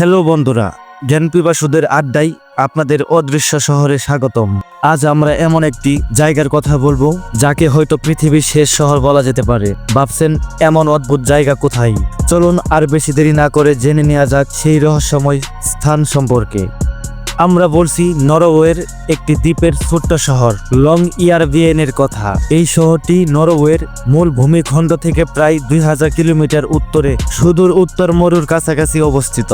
Hello বন্ধুরা জ্ঞান পিপাসুদের আড্ডায় আপনাদের অদৃশ্য শহরে স্বাগতম। আজ আমরা এমন একটি জায়গার কথা বলব, যাকে হয়তো পৃথিবীর শেষ শহর বলা যেতে পারে। ভাবছেন, এমন অদ্ভুত জায়গা কোথায়? চলুন আর বেশি দেরি না করে জেনে নেওয়া যাক সেই রহস্যময় স্থান সম্পর্কে। আমরা বলছি নরওয়ের একটি দ্বীপের ছোট্ট শহর, লং ইয়ারভিয়েনের কথা। এই শহরটি নরওয়ের মূল ভূমিখণ্ড থেকে প্রায় দুই হাজার কিলোমিটার উত্তরে সুদূর উত্তর মরুর কাছাকাছি অবস্থিত।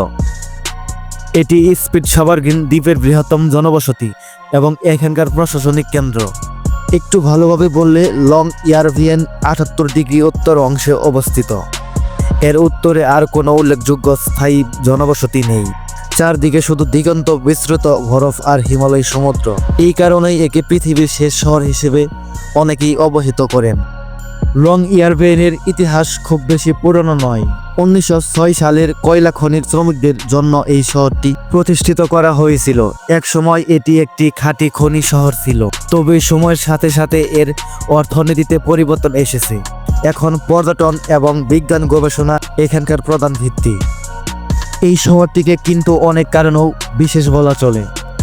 এটি স্পিড সাবারগিন দ্বীপের বৃহত্তম জনবসতি এবং এখানকার প্রশাসনিক কেন্দ্র। একটু ভালোভাবে বললে, লং ইয়ারভিয়েন আটাত্তর ডিগ্রি উত্তর অংশে অবস্থিত। এর উত্তরে আর কোনো উল্লেখযোগ্য স্থায়ী জনবসতি নেই। চারদিকে শুধু দিগন্ত বিস্তৃত বরফ আর হিমালয় সমুদ্র। এই কারণেই একে পৃথিবীর শেষ শহর হিসেবে অনেকেই অবহিত করেন। লং ইয়ারভেনের ইতিহাস খুব বেশি পুরনো নয়। উনিশশো সালের কয়লা খনির শ্রমিকদের জন্য এই শহরটি প্রতিষ্ঠিত করা হয়েছিল। এক সময় এটি একটি খাঁটি খনি শহর ছিল। তবে সময়ের সাথে সাথে এর অর্থনীতিতে পরিবর্তন এসেছে। এখন পর্যটন এবং বিজ্ঞান গবেষণা এখানকার প্রধান ভিত্তি। এই শহরটিকে কিন্তু অনেক কারণেও বিশেষ বলা চলে।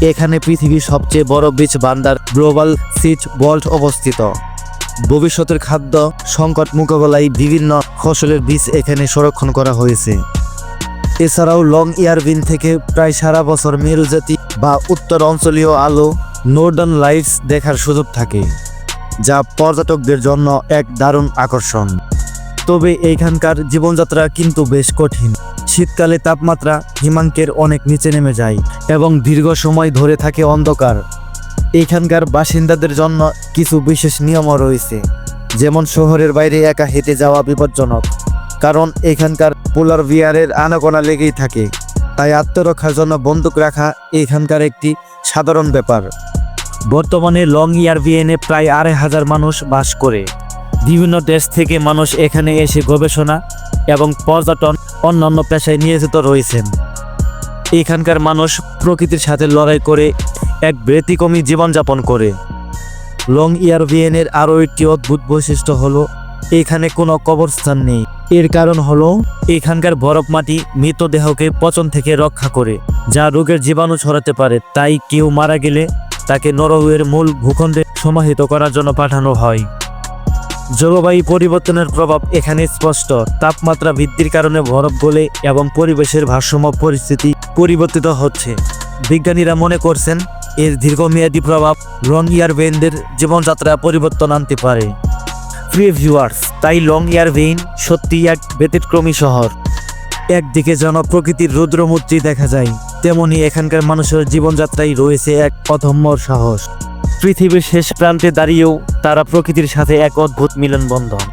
এখানে পৃথিবীর সবচেয়ে বড় বীজ বান্দার গ্লোবাল সিট বল্ট অবস্থিত। ভবিষ্যতের খাদ্য সংকট মোকাবেলায় বিভিন্ন ফসলের বীজ এখানে সংরক্ষণ করা হয়েছে। এছাড়াও লং ইয়ারবিন থেকে প্রায় সারা বছর মেরুজাতি বা উত্তর অঞ্চলীয় আলো নর্দার্ন লাইটস দেখার সুযোগ থাকে, যা পর্যটকদের জন্য এক দারুণ আকর্ষণ। তবে এইখানকার জীবনযাত্রা কিন্তু বেশ কঠিন। শীতকালে তাপমাত্রা হিমাঙ্কের অনেক নিচে নেমে যায় এবং দীর্ঘ সময় ধরে থাকে অন্ধকার। এখানকার বাসিন্দাদের জন্য কিছু বিশেষ নিয়মও রয়েছে, যেমন শহরের বাইরে একা হেঁটে যাওয়া বিপজ্জনক, কারণ এখানকার পোলার বিয়ারের আনাগোনা লেগেই থাকে, তাই আত্মরক্ষার জন্য বন্দুক রাখা এখানকার একটি সাধারণ ব্যাপার। বর্তমানে লং ইয়ারভিয়েনে প্রায় আড়াই হাজার মানুষ বাস করে। বিভিন্ন দেশ থেকে মানুষ এখানে এসে গবেষণা এবং পর্যটন অন্যান্য পেশায় নিয়োজিত রয়েছেন। এখানকার মানুষ প্রকৃতির সাথে লড়াই করে এক ব্যতিক্রমী জীবনযাপন করে। লং ইয়ারভিয়েনের আরও একটি অদ্ভুত বৈশিষ্ট্য হলো, এখানে কোনো কবরস্থান নেই। এর কারণ হলো, এখানকার বরফ মাটি মৃতদেহকে পচন থেকে রক্ষা করে, যা রোগের জীবাণু ছড়াতে পারে। তাই কেউ মারা গেলে তাকে নরওয়ের মূল ভূখণ্ডে সমাহিত করার জন্য পাঠানো হয়। জলবায়ু পরিবর্তনের প্রভাব এখানে স্পষ্ট। তাপমাত্রা বৃদ্ধির কারণে বরফ গলে এবং পরিবেশের ভারসাম্য পরিস্থিতি পরিবর্তিত হচ্ছে। বিজ্ঞানীরা মনে করছেন, এর দীর্ঘমেয়াদী প্রভাব লং ইয়ার ভেইনদের জীবনযাত্রা পরিবর্তন আনতে পারে। প্রিয় ভিউয়ার্স তাই লং ইয়ার ভেইন সত্যি এক ব্যতিক্রমী শহর। একদিকে যেন প্রকৃতির রুদ্রমূর্তি দেখা যায়, তেমনি এখানকার মানুষের জীবনযাত্রায় রয়েছে এক অধম্য সাহস। পৃথিবীর শেষ প্রান্তে দাঁড়িয়েও তারা প্রকৃতির সাথে এক অদ্ভুত মিলন বন্ধন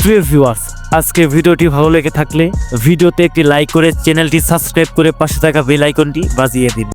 প্রিয় ভিউয়ার্স, আজকে ভিডিওটি ভালো লেগে থাকলে ভিডিওতে একটি লাইক করে চ্যানেলটি সাবস্ক্রাইব করে পাশে থাকা বেল আইকনটি বাজিয়ে দিন।